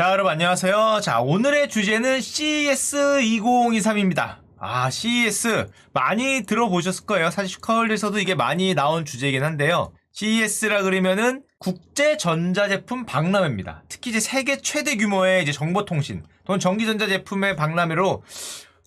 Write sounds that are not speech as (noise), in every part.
자, 여러분 안녕하세요. 자, 오늘의 주제는 CES 2023입니다. 아, CES 많이 들어보셨을 거예요. 사실 슈카월드에서도 이게 많이 나온 주제이긴 한데요. CES라 그러면은 국제 전자제품 박람회입니다. 특히 이제 세계 최대 규모의 이제 정보통신 또는 전기전자 제품의 박람회로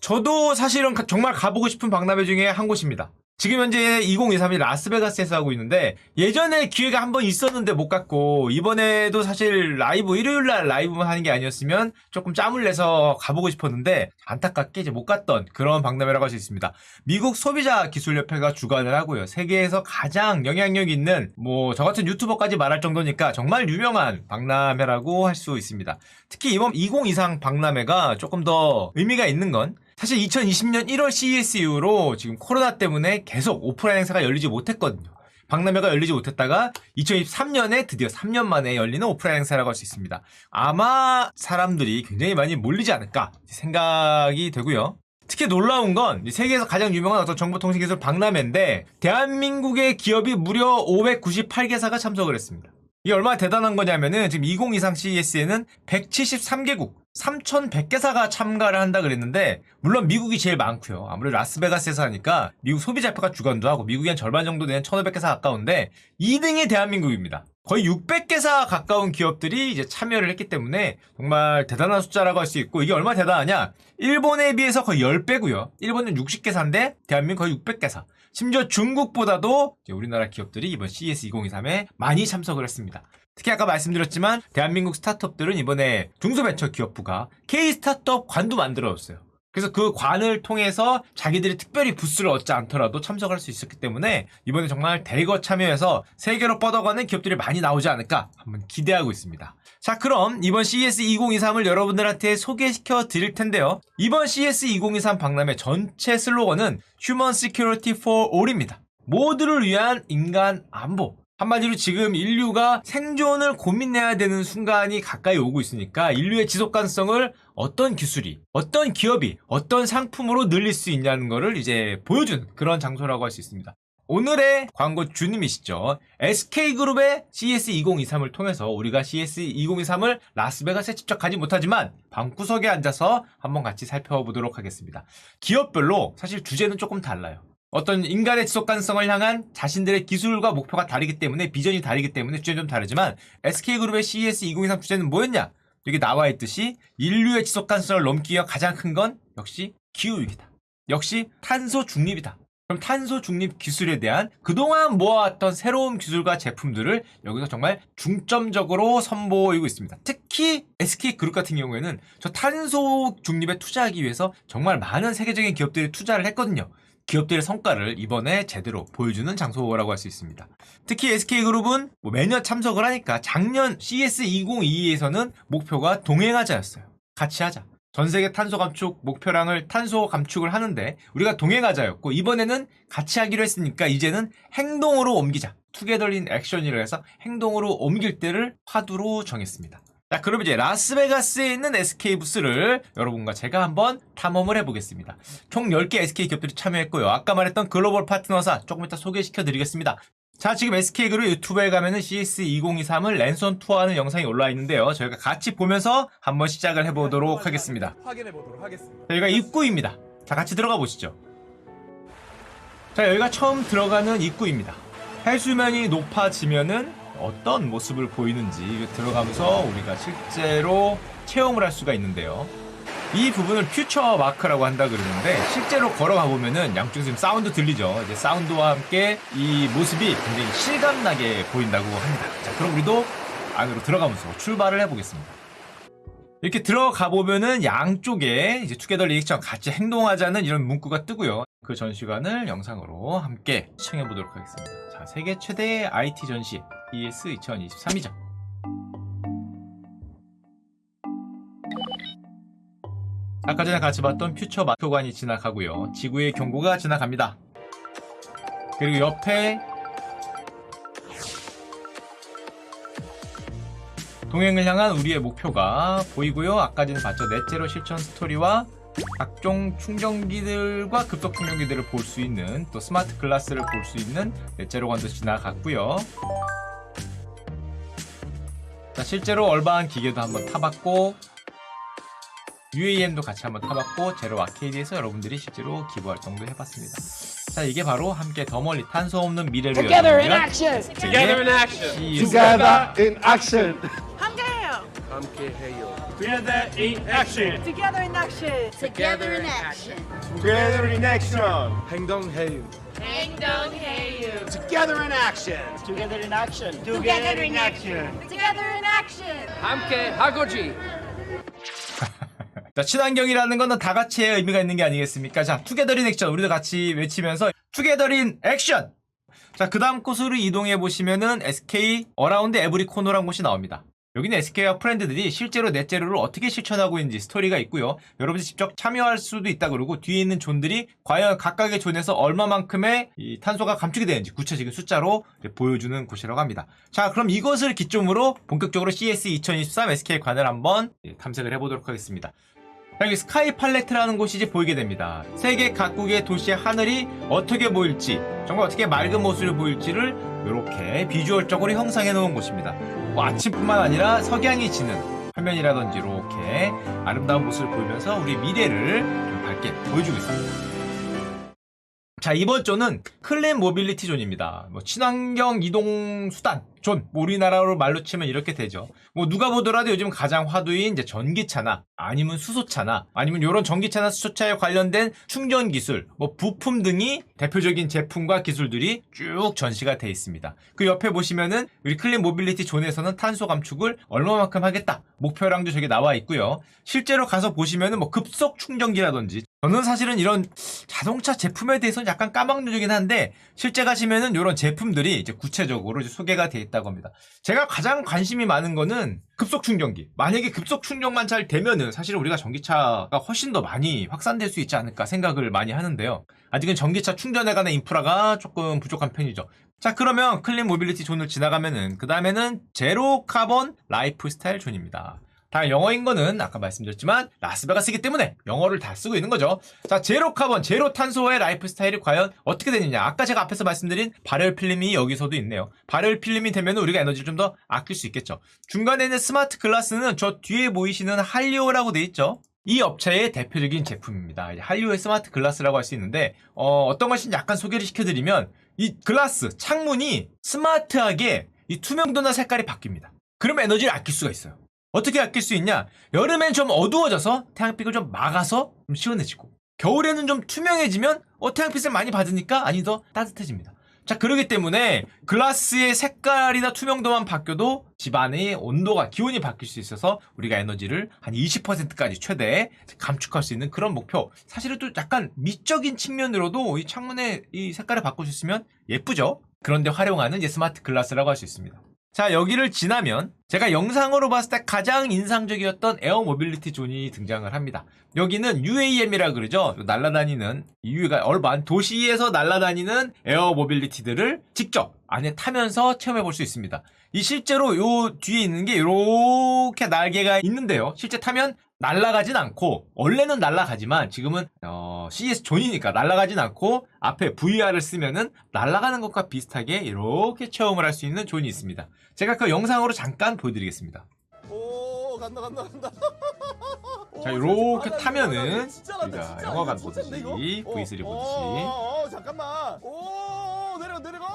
저도 사실은 가- 정말 가보고 싶은 박람회 중에 한 곳입니다. 지금 현재 2023이 라스베가스에서 하고 있는데 예전에 기회가 한 번 있었는데 못 갔고 이번에도 사실 라이브 일요일 날 라이브만 하는 게 아니었으면 조금 짬을 내서 가보고 싶었는데 안타깝게 이제 못 갔던 그런 박람회라고 할 수 있습니다. 미국 소비자 기술협회가 주관을 하고요. 세계에서 가장 영향력 있는 뭐 저 같은 유튜버까지 말할 정도니까 정말 유명한 박람회라고 할 수 있습니다. 특히 이번 2023 박람회가 조금 더 의미가 있는 건 사실 2020년 1월 CES 이후로 지금 코로나 때문에 계속 오프라인 행사가 열리지 못했거든요. 박람회가 열리지 못했다가 2023년에 드디어 3년 만에 열리는 오프라인 행사라고 할 수 있습니다. 아마 사람들이 굉장히 많이 몰리지 않을까 생각이 되고요. 특히 놀라운 건 세계에서 가장 유명한 어떤 정보통신기술 박람회인데 대한민국의 기업이 무려 598개사가 참석을 했습니다. 이게 얼마나 대단한 거냐면은 지금 2023 CES에는 173개국 3,100개사가 참가를 한다 그랬는데 물론 미국이 제일 많고요. 아무래도 라스베가스에서 하니까 미국 소비자협회가 주관도 하고 미국이 한 절반 정도 되는 1,500개사 가까운데 2등이 대한민국입니다. 거의 600개사 가까운 기업들이 이제 참여를 했기 때문에 정말 대단한 숫자라고 할 수 있고 이게 얼마나 대단하냐? 일본에 비해서 거의 10배고요. 일본은 60개사인데 대한민국 거의 600개사. 심지어 중국보다도 우리나라 기업들이 이번 CES 2023에 많이 참석을 했습니다. 특히 아까 말씀드렸지만 대한민국 스타트업들은 이번에 중소벤처기업부가 K 스타트업 관도 만들어줬어요. 그래서 그 관을 통해서 자기들이 특별히 부스를 얻지 않더라도 참석할 수 있었기 때문에 이번에 정말 대거 참여해서 세계로 뻗어가는 기업들이 많이 나오지 않을까 한번 기대하고 있습니다. 자 그럼 이번 CES 2023을 여러분들한테 소개시켜 드릴 텐데요. 이번 CES 2023 박람회 전체 슬로건은 Human Security for All입니다. 모두를 위한 인간 안보. 한마디로 지금 인류가 생존을 고민해야 되는 순간이 가까이 오고 있으니까 인류의 지속 가능성을 어떤 기술이, 어떤 기업이, 어떤 상품으로 늘릴 수 있냐는 것을 이제 보여준 그런 장소라고 할 수 있습니다. 오늘의 광고 주님이시죠. SK그룹의 CS 2023을 통해서 우리가 CS 2023을 라스베가스에 직접 가지 못하지만 방구석에 앉아서 한번 같이 살펴보도록 하겠습니다. 기업별로 사실 주제는 조금 달라요. 어떤 인간의 지속 가능성을 향한 자신들의 기술과 목표가 다르기 때문에 비전이 다르기 때문에 주제는 좀 다르지만 SK그룹의 CES 2023 주제는 뭐였냐? 여기 나와 있듯이 인류의 지속 가능성을 넘기 위한 가장 큰 건 역시 기후 위기다. 역시 탄소 중립이다. 그럼 탄소 중립 기술에 대한 그동안 모아왔던 새로운 기술과 제품들을 여기서 정말 중점적으로 선보이고 있습니다. 특히 SK그룹 같은 경우에는 저 탄소 중립에 투자하기 위해서 정말 많은 세계적인 기업들이 투자를 했거든요. 기업들의 성과를 이번에 제대로 보여주는 장소라고 할 수 있습니다. 특히 SK그룹은 뭐 매년 참석을 하니까 작년 CS 2022에서는 목표가 동행하자였어요. 같이 하자. 전 세계 탄소 감축 목표량을 탄소 감축을 하는데 우리가 동행하자였고 이번에는 같이 하기로 했으니까 이제는 행동으로 옮기자. 투게더린 액션이라 해서 행동으로 옮길 때를 화두로 정했습니다. 자, 그럼 이제 라스베가스에 있는 SK 부스를 여러분과 제가 한번 탐험을 해보겠습니다. 총 10개 SK 기업들이 참여했고요. 아까 말했던 글로벌 파트너사 조금 이따 소개시켜 드리겠습니다. 자, 지금 SK그룹 유튜브에 가면은 CS 2023을 랜선 투어하는 영상이 올라와 있는데요. 저희가 같이 보면서 한번 시작을 해보도록 하겠습니다. 확인해 보도록 하겠습니다. 여기가 입구입니다. 자, 같이 들어가 보시죠. 자, 여기가 처음 들어가는 입구입니다. 해수면이 높아지면은 어떤 모습을 보이는지 들어가면서 우리가 실제로 체험을 할 수가 있는데요. 이 부분을 퓨처 마크라고 한다 그러는데 실제로 걸어가 보면은 양쪽에서 지금 사운드 들리죠. 이제 사운드와 함께 이 모습이 굉장히 실감나게 보인다고 합니다. 자, 그럼 우리도 안으로 들어가면서 출발을 해보겠습니다. 이렇게 들어가 보면은 양쪽에 이제 투게더 리액션 같이 행동하자는 이런 문구가 뜨고요. 그 전시관을 영상으로 함께 시청해 보도록 하겠습니다. 자, 세계 최대의 IT 전시 ES 2023이죠. 아까 전에 같이 봤던 퓨처 마표관이 지나가고요. 지구의 경고가 지나갑니다. 그리고 옆에 동행을 향한 우리의 목표가 보이고요. 아까 전에 봤죠. 넷제로 실천 스토리와 각종 충전기들과 급속 충전기들을 볼 수 있는 또 스마트 글라스를 볼 수 있는 넷제로 관도 지나갔고요. 자, 실제로 얼바한 기계도 한번 타봤고 UAM도 같이 한번 타봤고 제로 아케이드에서 여러분들이 실제로 기부 활동도 해봤습니다. 자 이게 바로 함께 더 멀리 탄소 없는 미래를 Together in action. Together in action. Together in action. 함께해요. Together in action. Together in action. Together in action. Together in action. 행동해요. 행동해요. Together in action. Together in action. Together in action. Together in action. 함께 하고지. 자, 친환경이라는 거는 다 같이의 의미가 있는 게 아니겠습니까? 자, 투게더린 액션 우리도 같이 외치면서 투게더린 액션. 자, 그 다음 곳으로 이동해 보시면은 SK 어라운드 에브리 코너란 곳이 나옵니다. 여기는 SK와 프렌드들이 실제로 넷제로를 어떻게 실천하고 있는지 스토리가 있고요. 여러분들이 직접 참여할 수도 있다 그러고 뒤에 있는 존들이 과연 각각의 존에서 얼마만큼의 이 탄소가 감축이 되는지 구체적인 숫자로 보여주는 곳이라고 합니다. 자, 그럼 이것을 기점으로 본격적으로 CS 2023 SK 관을 한번 예, 탐색을 해보도록 하겠습니다. 자, 여기 스카이 팔레트라는 곳이 이제 보이게 됩니다. 세계 각국의 도시의 하늘이 어떻게 보일지, 정말 어떻게 맑은 모습을 보일지를 이렇게 비주얼적으로 형상해 놓은 곳입니다. 뭐 아침뿐만 아니라 석양이 지는 화면이라든지 이렇게 아름다운 모습을 보이면서 우리 미래를 좀 밝게 보여주고 있습니다. 자, 이번 존은 클린 모빌리티 존입니다. 뭐 친환경 이동 수단 존, 뭐 우리나라로 말로 치면 이렇게 되죠. 뭐 누가 보더라도 요즘 가장 화두인 이제 전기차나 아니면 수소차나 아니면 이런 전기차나 수소차에 관련된 충전 기술, 뭐 부품 등이 대표적인 제품과 기술들이 쭉 전시가 돼 있습니다. 그 옆에 보시면은 우리 클린 모빌리티 존에서는 탄소 감축을 얼마만큼 하겠다 목표량도 저기 나와 있고요. 실제로 가서 보시면은 뭐 급속 충전기라든지 저는 사실은 이런 자동차 제품에 대해서는 약간 까막눈이긴 한데 실제 가시면은 이런 제품들이 이제 구체적으로 이제 소개가 돼 있다 고 합니다. 제가 가장 관심이 많은 거는 급속 충전기. 만약에 급속 충전만 잘 되면은 사실 우리가 전기차가 훨씬 더 많이 확산될 수 있지 않을까 생각을 많이 하는데요. 아직은 전기차 충전에 관한 인프라가 조금 부족한 편이죠. 자, 그러면 클린 모빌리티 존을 지나가면은 그 다음에는 제로 카본 라이프 스타일 존입니다. 다 영어인 거는 아까 말씀드렸지만 라스베가스이기 때문에 영어를 다 쓰고 있는 거죠. 자, 제로 카본, 제로 탄소의 라이프 스타일이 과연 어떻게 되느냐. 아까 제가 앞에서 말씀드린 발열 필름이 여기서도 있네요. 발열 필름이 되면 우리가 에너지를 좀 더 아낄 수 있겠죠. 중간에 있는 스마트 글라스는 저 뒤에 보이시는 할리오라고 돼 있죠. 이 업체의 대표적인 제품입니다. 할리오의 스마트 글라스라고 할 수 있는데 어, 떤 것인지 약간 소개를 시켜드리면 이 글라스 창문이 스마트하게 이 투명도나 색깔이 바뀝니다. 그럼 에너지를 아낄 수가 있어요. 어떻게 아낄 수 있냐? 여름엔 좀 어두워져서 태양빛을 좀 막아서 좀 시원해지고 겨울에는 좀 투명해지면 어 태양빛을 많이 받으니까 아니 더 따뜻해집니다. 자 그러기 때문에 글라스의 색깔이나 투명도만 바뀌어도 집 안의 온도가 기온이 바뀔 수 있어서 우리가 에너지를 한 20%까지 최대 감축할 수 있는 그런 목표. 사실은 또 약간 미적인 측면으로도 이 창문의 이 색깔을 바꿀 수 있으면 예쁘죠. 그런데 활용하는 이제 스마트 글라스라고 할 수 있습니다. 자, 여기를 지나면 제가 영상으로 봤을 때 가장 인상적이었던 에어 모빌리티 존이 등장을 합니다. 여기는 UAM이라 그러죠. 날아다니는 이유가 얼반 도시에서 날아다니는 에어 모빌리티들을 직접 안에 타면서 체험해 볼 수 있습니다. 이 실제로 요 뒤에 있는 게 이렇게 날개가 있는데요. 실제 타면 날아가진 않고 원래는 날아가지만 지금은 어, CS 존이니까 날아가진 않고 앞에 VR을 쓰면은 날아가는 것과 비슷하게 이렇게 체험을 할 수 있는 존이 있습니다. 제가 그 영상으로 잠깐 보여드리겠습니다. 오 간다 간다 간다. 자, 이렇게 타면은 우리가 영화관 보듯이 V3 보듯이 어, 어, 잠깐만. 오 내려가 내려가.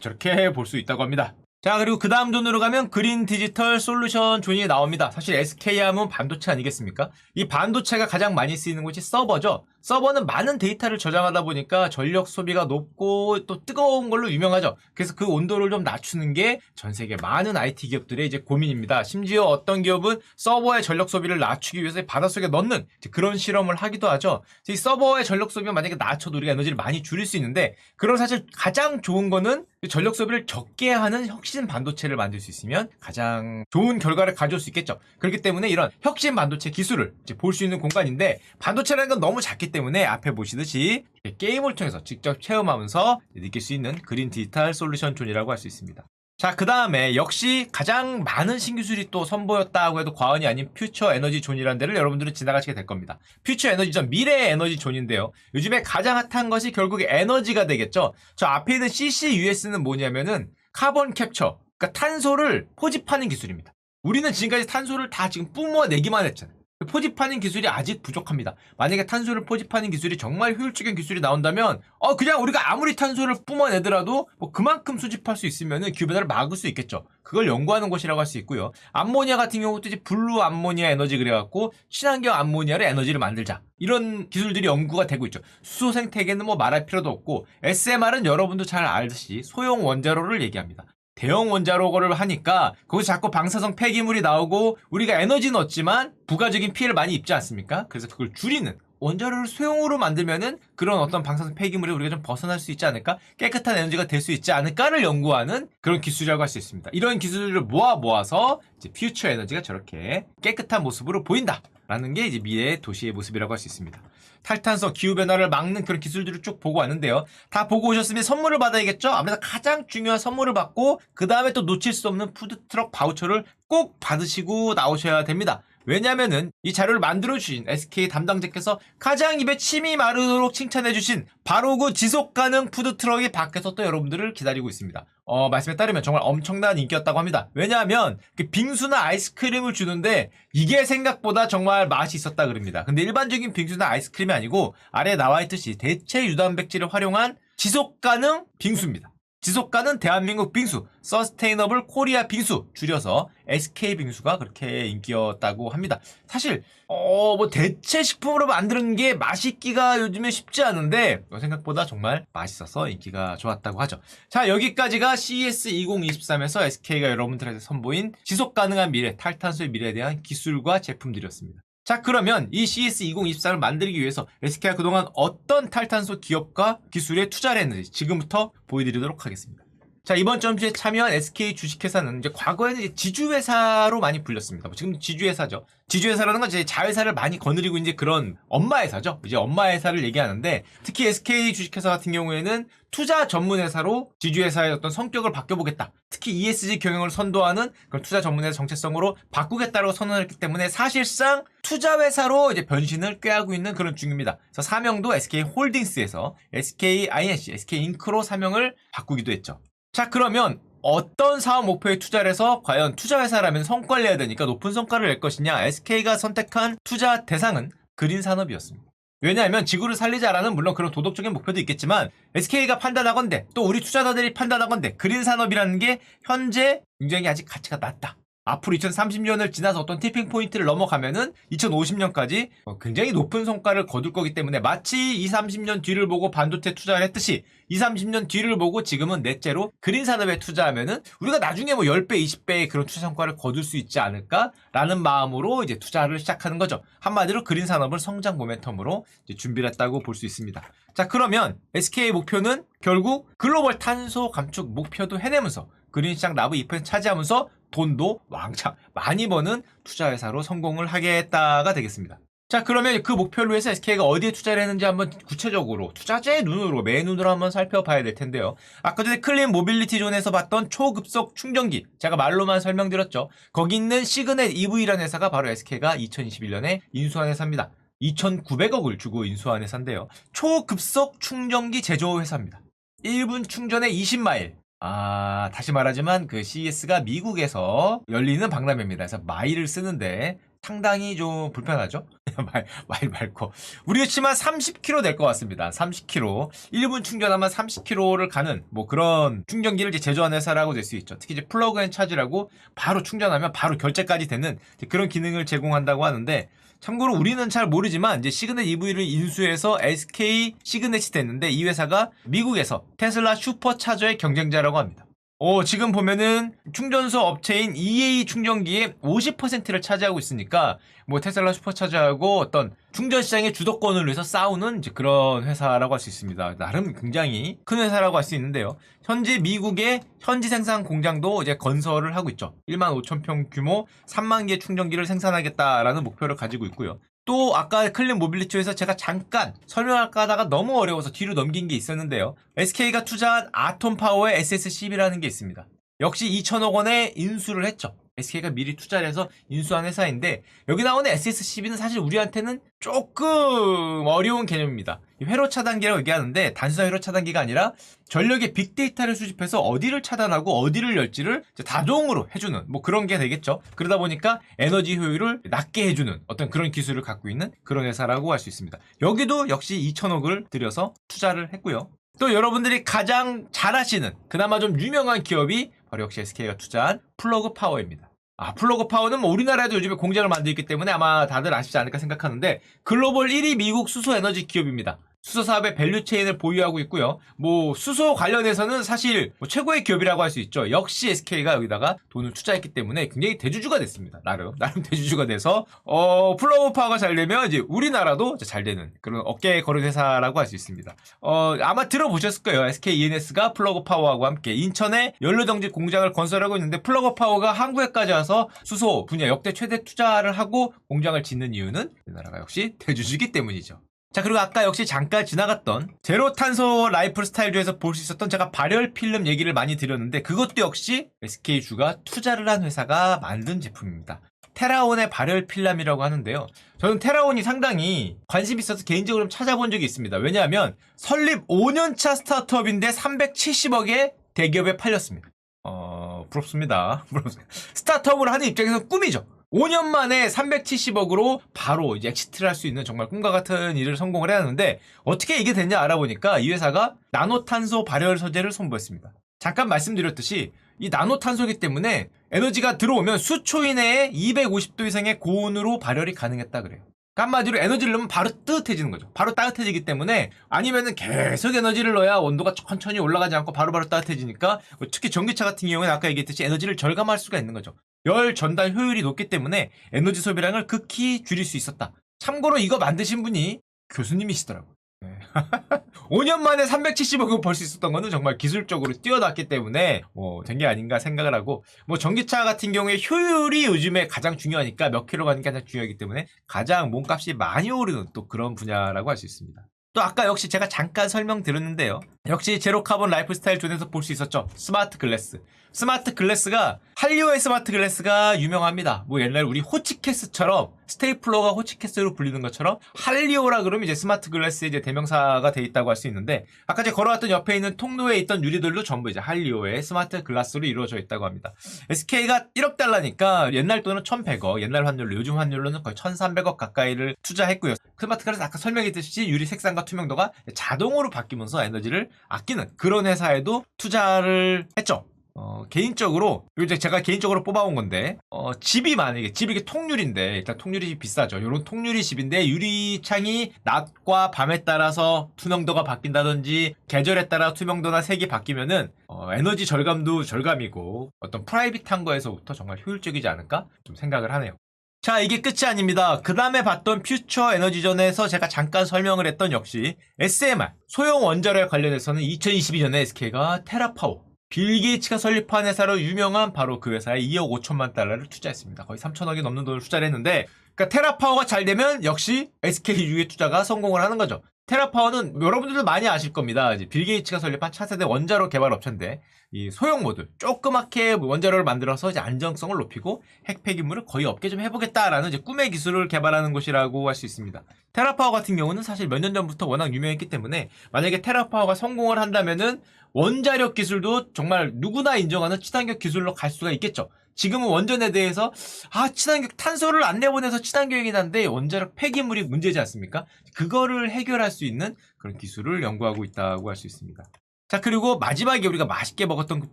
자, 저렇게 볼 수 있다고 합니다. 자, 그리고 그 다음 존으로 가면 그린 디지털 솔루션 존이 나옵니다. 사실 SK 하면 반도체 아니겠습니까? 이 반도체가 가장 많이 쓰이는 곳이 서버죠. 서버는 많은 데이터를 저장하다 보니까 전력 소비가 높고 또 뜨거운 걸로 유명하죠. 그래서 그 온도를 좀 낮추는 게 전 세계 많은 IT 기업들의 이제 고민입니다. 심지어 어떤 기업은 서버의 전력 소비를 낮추기 위해서 바닷속에 넣는 그런 실험을 하기도 하죠. 이 서버의 전력 소비가 만약에 낮춰도 우리가 에너지를 많이 줄일 수 있는데 그런 사실 가장 좋은 거는 전력 소비를 적게 하는 혁신 반도체를 만들 수 있으면 가장 좋은 결과를 가져올 수 있겠죠. 그렇기 때문에 이런 혁신 반도체 기술을 볼 수 있는 공간인데 반도체라는 건 너무 작기 때문에 앞에 보시듯이 게임을 통해서 직접 체험하면서 느낄 수 있는 그린 디지털 솔루션 존이라고 할 수 있습니다. 자, 그 다음에 역시 가장 많은 신기술이 또 선보였다고 해도 과언이 아닌 퓨처 에너지 존이라는 데를 여러분들은 지나가시게 될 겁니다. 퓨처 에너지 존, 미래의 에너지 존인데요. 요즘에 가장 핫한 것이 결국에 에너지가 되겠죠. 저 앞에 있는 CCUS는 뭐냐면은 카본 캡처, 그러니까 탄소를 포집하는 기술입니다. 우리는 지금까지 탄소를 다 지금 뿜어내기만 했잖아요. 포집하는 기술이 아직 부족합니다. 만약에 탄소를 포집하는 기술이 정말 효율적인 기술이 나온다면, 어, 그냥 우리가 아무리 탄소를 뿜어내더라도 뭐 그만큼 수집할 수 있으면은 기후 변화를 막을 수 있겠죠. 그걸 연구하는 것이라고 할 수 있고요. 암모니아 같은 경우도 이제 블루 암모니아 에너지 그래갖고 친환경 암모니아로 에너지를 만들자. 이런 기술들이 연구가 되고 있죠. 수소 생태계는 뭐 말할 필요도 없고, SMR은 여러분도 잘 알듯이 소형 원자로를 얘기합니다. 대형 원자로를 하니까 거기서 자꾸 방사성 폐기물이 나오고 우리가 에너지는 얻지만 부가적인 피해를 많이 입지 않습니까? 그래서 그걸 줄이는 원자로를 소형으로 만들면은 그런 어떤 방사성 폐기물에 우리가 좀 벗어날 수 있지 않을까? 깨끗한 에너지가 될 수 있지 않을까를 연구하는 그런 기술이라고 할 수 있습니다. 이런 기술들을 모아 모아서 이제 퓨처 에너지가 저렇게 깨끗한 모습으로 보인다. 라는 게 이제 미래의 도시의 모습이라고 할 수 있습니다. 탈탄소, 기후변화를 막는 그런 기술들을 쭉 보고 왔는데요. 다 보고 오셨으면 선물을 받아야겠죠? 아무래도 가장 중요한 선물을 받고, 그 다음에 또 놓칠 수 없는 푸드트럭 바우처를 꼭 받으시고 나오셔야 됩니다. 왜냐면은 이 자료를 만들어주신 SK 담당자께서 가장 입에 침이 마르도록 칭찬해주신 바로 그 지속가능 푸드트럭이 밖에서 또 여러분들을 기다리고 있습니다. 어, 말씀에 따르면 정말 엄청난 인기였다고 합니다. 왜냐하면 그 빙수나 아이스크림을 주는데 이게 생각보다 정말 맛이 있었다 그럽니다. 근데 일반적인 빙수나 아이스크림이 아니고 아래에 나와 있듯이 대체 유단백질을 활용한 지속가능 빙수입니다. 지속가는 대한민국 빙수, 서스테이너블 코리아 빙수, 줄여서 SK 빙수가 그렇게 인기였다고 합니다. 사실, 어, 뭐 대체 식품으로 만드는 게 맛있기가 요즘에 쉽지 않은데, 생각보다 정말 맛있어서 인기가 좋았다고 하죠. 자, 여기까지가 CES 2023에서 SK가 여러분들한테 선보인 지속 가능한 미래, 탈탄소의 미래에 대한 기술과 제품들이었습니다. 자, 그러면 이 CS 2024를 만들기 위해서 SK가 그동안 어떤 탈탄소 기업과 기술에 투자를 했는지 지금부터 보여드리도록 하겠습니다. 자, 이번 점주에 참여한 SK 주식회사는 이제 과거에는 이제 지주회사로 많이 불렸습니다. 뭐 지금 지주회사죠. 지주회사라는 건 이제 자회사를 많이 거느리고 이제 그런 엄마회사죠. 이제 엄마회사를 얘기하는데 특히 SK 주식회사 같은 경우에는 투자 전문회사로 지주회사의 어떤 성격을 바뀌어보겠다. 특히 ESG 경영을 선도하는 그런 투자 전문회사 정체성으로 바꾸겠다라고 선언을 했기 때문에 사실상 투자회사로 이제 변신을 꾀하고 있는 그런 중입니다. 그래서 사명도 SK 홀딩스에서 SK INC, SK 잉크로 사명을 바꾸기도 했죠. 자, 그러면 어떤 사업 목표에 투자를 해서 과연 투자회사라면 성과를 내야 되니까 높은 성과를 낼 것이냐 SK가 선택한 투자 대상은 그린 산업이었습니다. 왜냐하면 지구를 살리자라는 물론 그런 도덕적인 목표도 있겠지만 SK가 판단하건대 또 우리 투자자들이 판단하건대 그린 산업이라는 게 현재 굉장히 아직 가치가 낮다. 앞으로 2030년을 지나서 어떤 티핑 포인트를 넘어가면은 2050년까지 어, 굉장히 높은 성과를 거둘 거기 때문에 마치 2, 30년 뒤를 보고 반도체 투자를 했듯이 2, 30년 뒤를 보고 지금은 넷째로 그린 산업에 투자하면은 우리가 나중에 뭐 10배, 20배의 그런 투자 성과를 거둘 수 있지 않을까라는 마음으로 이제 투자를 시작하는 거죠. 한마디로 그린 산업을 성장 모멘텀으로 준비를 했다고 볼 수 있습니다. 자, 그러면 SK의 목표는 결국 글로벌 탄소 감축 목표도 해내면서 그린 시장 라브 2% 차지하면서 돈도 왕창 많이 버는 투자회사로 성공을 하겠다가 되겠습니다. 자, 그러면 그 목표를 위해서 SK가 어디에 투자를 했는지 한번 구체적으로 투자자의 눈으로, 매 눈으로 한번 살펴봐야 될 텐데요. 아까 전에 클린 모빌리티 존에서 봤던 초급속 충전기, 제가 말로만 설명드렸죠. 거기 있는 시그넷 EV라는 회사가 바로 SK가 2021년에 인수한 회사입니다. 2,900억을 주고 인수한 회사인데요. 초급속 충전기 제조 회사입니다. 1분 충전에 20마일. 아, 다시 말하지만 그 CES가 미국에서 열리는 박람회입니다. 그래서 마일을 쓰는데 상당히 좀 불편하죠? (laughs) 말, 말 말고. 우리가 치면 30km 될 것 같습니다. 30km. 1분 충전하면 30km를 가는 뭐 그런 충전기를 이제 제조한 회사라고 될 수 있죠. 특히 이제 플러그 앤 차지라고 바로 충전하면 바로 결제까지 되는 그런 기능을 제공한다고 하는데 참고로 우리는 잘 모르지만 이제 시그넷 EV를 인수해서 SK 시그넷이 됐는데 이 회사가 미국에서 테슬라 슈퍼차저의 경쟁자라고 합니다. 어, 지금 보면은 충전소 업체인 EA 충전기의 50%를 차지하고 있으니까 뭐 테슬라 슈퍼차저하고 어떤 충전 시장의 주도권을 위해서 싸우는 그런 회사라고 할 수 있습니다. 나름 굉장히 큰 회사라고 할 수 있는데요. 현재 미국의 현지 생산 공장도 이제 건설을 하고 있죠. 1만 5천 평 규모 3만 개 충전기를 생산하겠다라는 목표를 가지고 있고요. 또 아까 클린 모빌리티에서 제가 잠깐 설명할까 하다가 너무 어려워서 뒤로 넘긴 게 있었는데요. SK가 투자한 아톰 파워의 SSCB라는 게 있습니다. 역시 2천억 원에 인수를 했죠. SK가 미리 투자를 해서 인수한 회사인데 여기 나오는 SSCB는 사실 우리한테는 조금 어려운 개념입니다. 이 회로 차단기라고 얘기하는데 단순한 회로 차단기가 아니라 전력의 빅데이터를 수집해서 어디를 차단하고 어디를 열지를 자동으로 해주는 뭐 그런 게 되겠죠. 그러다 보니까 에너지 효율을 낮게 해주는 어떤 그런 기술을 갖고 있는 그런 회사라고 할 수 있습니다. 여기도 역시 2천억을 들여서 투자를 했고요. 또 여러분들이 가장 잘 아시는 그나마 좀 유명한 기업이 바로 역시 SK가 투자한 플러그 파워입니다. 아, 플러그 파워는 뭐 우리나라에도 요즘에 공장을 만들고 있기 때문에 아마 다들 아시지 않을까 생각하는데 글로벌 1위 미국 수소 에너지 기업입니다. 수소 사업의 밸류 체인을 보유하고 있고요. 뭐 수소 관련해서는 사실 뭐 최고의 기업이라고 할 수 있죠. 역시 SK가 여기다가 돈을 투자했기 때문에 굉장히 대주주가 됐습니다. 나름 나름 (laughs) 대주주가 돼서 어 플러그 파워가 잘 되면 이제 우리나라도 이제 잘 되는 그런 어깨 거른 회사라고 할 수 있습니다. 어 아마 들어보셨을 거예요. SK ENS가 플러그 파워하고 함께 인천에 연료정지 공장을 건설하고 있는데 플러그 파워가 한국에까지 와서 수소 분야 역대 최대 투자를 하고 공장을 짓는 이유는 우리나라가 역시 대주주이기 때문이죠. 자 그리고 아까 역시 잠깐 지나갔던 제로 탄소 라이프 스타일주에서 볼 수 있었던 제가 발열 필름 얘기를 많이 드렸는데 그것도 역시 SK주가 투자를 한 회사가 만든 제품입니다. 테라온의 발열 필름이라고 하는데요. 저는 테라온이 상당히 관심 있어서 개인적으로 좀 찾아본 적이 있습니다. 왜냐하면 설립 5년차 스타트업인데 370억에 대기업에 팔렸습니다. 어 부럽습니다. (laughs) 부럽습니다. 스타트업을 하는 입장에서 꿈이죠. 5년 만에 370억으로 바로 이제 엑시트를 할 수 있는 정말 꿈과 같은 일을 성공을 해놨는데 어떻게 이게 됐냐 알아보니까 이 회사가 나노탄소 발열 소재를 선보였습니다. 잠깐 말씀드렸듯이 이 나노탄소기 때문에 에너지가 들어오면 수초 이내에 250도 이상의 고온으로 발열이 가능했다 그래요. 한마디로 에너지를 넣으면 바로 뜨뜻해지는 거죠. 바로 따뜻해지기 때문에 아니면은 계속 에너지를 넣어야 온도가 천천히 올라가지 않고 바로바로 따뜻해지니까 뭐 특히 전기차 같은 경우에는 아까 얘기했듯이 에너지를 절감할 수가 있는 거죠. 열 전달 효율이 높기 때문에 에너지 소비량을 극히 줄일 수 있었다. 참고로 이거 만드신 분이 교수님이시더라고요. 네. (laughs) 5년 만에 370억을 벌 수 있었던 거는 정말 기술적으로 뛰어났기 때문에 뭐 된 게 아닌가 생각을 하고 뭐 전기차 같은 경우에 효율이 요즘에 가장 중요하니까 몇 킬로 가는 게 가장 중요하기 때문에 가장 몸값이 많이 오르는 또 그런 분야라고 할 수 있습니다. 또 아까 역시 제가 잠깐 설명드렸는데요. 역시 제로카본 라이프스타일 존에서 볼 수 있었죠. 스마트 글래스. 스마트 글래스가 한리오의 스마트 글래스가 유명합니다. 뭐 옛날 우리 호치케스처럼 스테이플러가 호치케스로 불리는 것처럼 한리오라 그러면 이제 스마트 글래스의 이제 대명사가 돼 있다고 할 수 있는데 아까 제가 걸어왔던 옆에 있는 통로에 있던 유리들도 전부 이제 한리오의 스마트 글라스로 이루어져 있다고 합니다. SK가 1억 달러니까 옛날 돈은 1,100억, 옛날 환율로 요즘 환율로는 거의 1,300억 가까이를 투자했고요. 스마트 글라스 아까 설명했듯이 유리 색상과 투명도가 자동으로 바뀌면서 에너지를 아끼는 그런 회사에도 투자를 했죠. 어, 개인적으로, 이제 제가 개인적으로 뽑아온 건데, 어, 집이 만약에, 집이 이게 통유리인데, 일단 통유리 비싸죠. 요런 통유리 집인데, 유리창이 낮과 밤에 따라서 투명도가 바뀐다든지, 계절에 따라 투명도나 색이 바뀌면은, 어, 에너지 절감도 절감이고, 어떤 프라이빗한 거에서부터 정말 효율적이지 않을까? 좀 생각을 하네요. 자, 이게 끝이 아닙니다. 그 다음에 봤던 퓨처 에너지전에서 제가 잠깐 설명을 했던 역시 SMR, 소형 원자로에 관련해서는 2022년에 SK가 테라파워, 빌 게이츠가 설립한 회사로 유명한 바로 그 회사에 2억 5천만 달러를 투자했습니다. 거의 3천억이 넘는 돈을 투자를 했는데, 그러니까 테라파워가 잘 되면 역시 SK유의 투자가 성공을 하는 거죠. 테라파워는 여러분들도 많이 아실 겁니다. 빌 게이츠가 설립한 차세대 원자로 개발 업체인데 이 소형 모듈 조그맣게 원자로를 만들어서 이제 안정성을 높이고 핵 폐 기물을 거의 없게 좀 해보겠다라는 이제 꿈의 기술을 개발하는 곳이라고 할 수 있습니다. 테라파워 같은 경우는 사실 몇 년 전부터 워낙 유명했기 때문에 만약에 테라파워가 성공을 한다면은 원자력 기술도 정말 누구나 인정하는 친환경 기술로 갈 수가 있겠죠. 지금은 원전에 대해서 아 친환경 탄소를 안 내보내서 친환경이긴 한데 원자력 폐기물이 문제지 않습니까? 그거를 해결할 수 있는 그런 기술을 연구하고 있다고 할 수 있습니다. 자 그리고 마지막에 우리가 맛있게 먹었던 그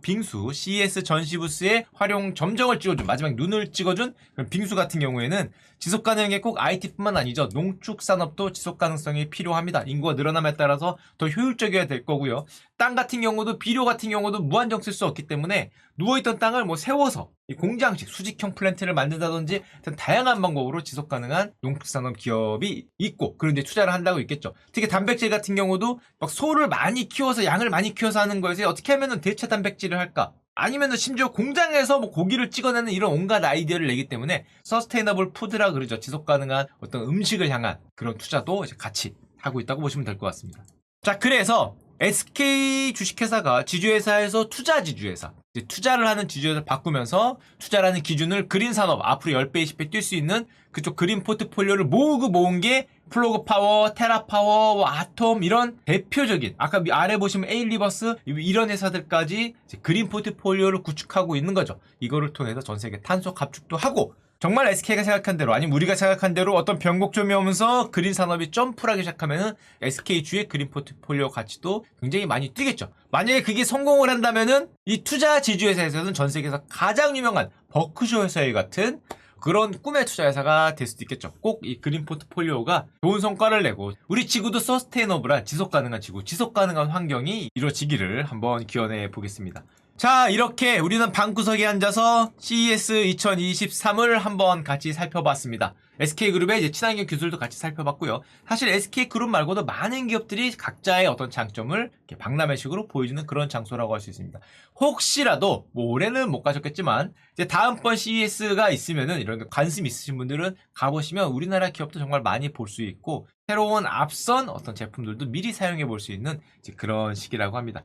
빙수 CES 전시부스의 활용 점정을 찍어준 마지막 눈을 찍어준 그런 빙수 같은 경우에는 지속 가능에 꼭 IT뿐만 아니죠 농축 산업도 지속 가능성이 필요합니다 인구가 늘어남에 따라서 더 효율적이어야 될 거고요 땅 같은 경우도 비료 같은 경우도 무한정 쓸 수 없기 때문에 누워있던 땅을 뭐 세워서 이 공장식 수직형 플랜트를 만든다든지 등 다양한 방법으로 지속 가능한 농축산업 기업이 있고 그런 데 투자를 한다고 있겠죠. 특히 단백질 같은 경우도 막 소를 많이 키워서 양을 많이 키워서 하는 거에서 어떻게 하면은 대체 단백질을 할까? 아니면은 심지어 공장에서 뭐 고기를 찍어내는 이런 온갖 아이디어를 내기 때문에 서스테이너블 푸드라 그러죠. 지속 가능한 어떤 음식을 향한 그런 투자도 같이 하고 있다고 보시면 될 것 같습니다. 자, 그래서 SK 주식회사가 지주회사에서 투자 지주회사, 투자를 하는 지주회사를 바꾸면서 투자라는 기준을 그린 산업, 앞으로 10배, 20배 뛸 수 있는 그쪽 그린 포트폴리오를 모으고 모은 게 플로그 파워, 테라 파워, 뭐 아톰 이런 대표적인 아까 위- 아래 보시면 에일리버스 이런 회사들까지 그린 포트폴리오를 구축하고 있는 거죠. 이거를 통해서 전 세계 탄소 감축도 하고 정말 SK가 생각한 대로 아니면 우리가 생각한 대로 어떤 변곡점이 오면서 그린 산업이 점프를 하기 시작하면은 SK 주의 그린 포트폴리오 가치도 굉장히 많이 뛰겠죠. 만약에 그게 성공을 한다면은 이 투자 지주회사에서는 전 세계에서 가장 유명한 버크셔 회사의 같은 그런 꿈의 투자 회사가 될 수도 있겠죠. 꼭 이 그린 포트폴리오가 좋은 성과를 내고 우리 지구도 서스테이너블한 지속 가능한 지구, 지속 가능한 환경이 이루어지기를 한번 기원해 보겠습니다. 자, 이렇게 우리는 방구석에 앉아서 CES 2023을 한번 같이 살펴봤습니다. SK그룹의 이제 친환경 기술도 같이 살펴봤고요. 사실 SK그룹 말고도 많은 기업들이 각자의 어떤 장점을 박람회식으로 보여주는 그런 장소라고 할 수 있습니다. 혹시라도 뭐 올해는 못 가셨겠지만 이제 다음번 CES가 있으면은 이런 거 관심 있으신 분들은 가보시면 우리나라 기업도 정말 많이 볼 수 있고 새로운 앞선 어떤 제품들도 미리 사용해 볼 수 있는 그런 시기라고 합니다.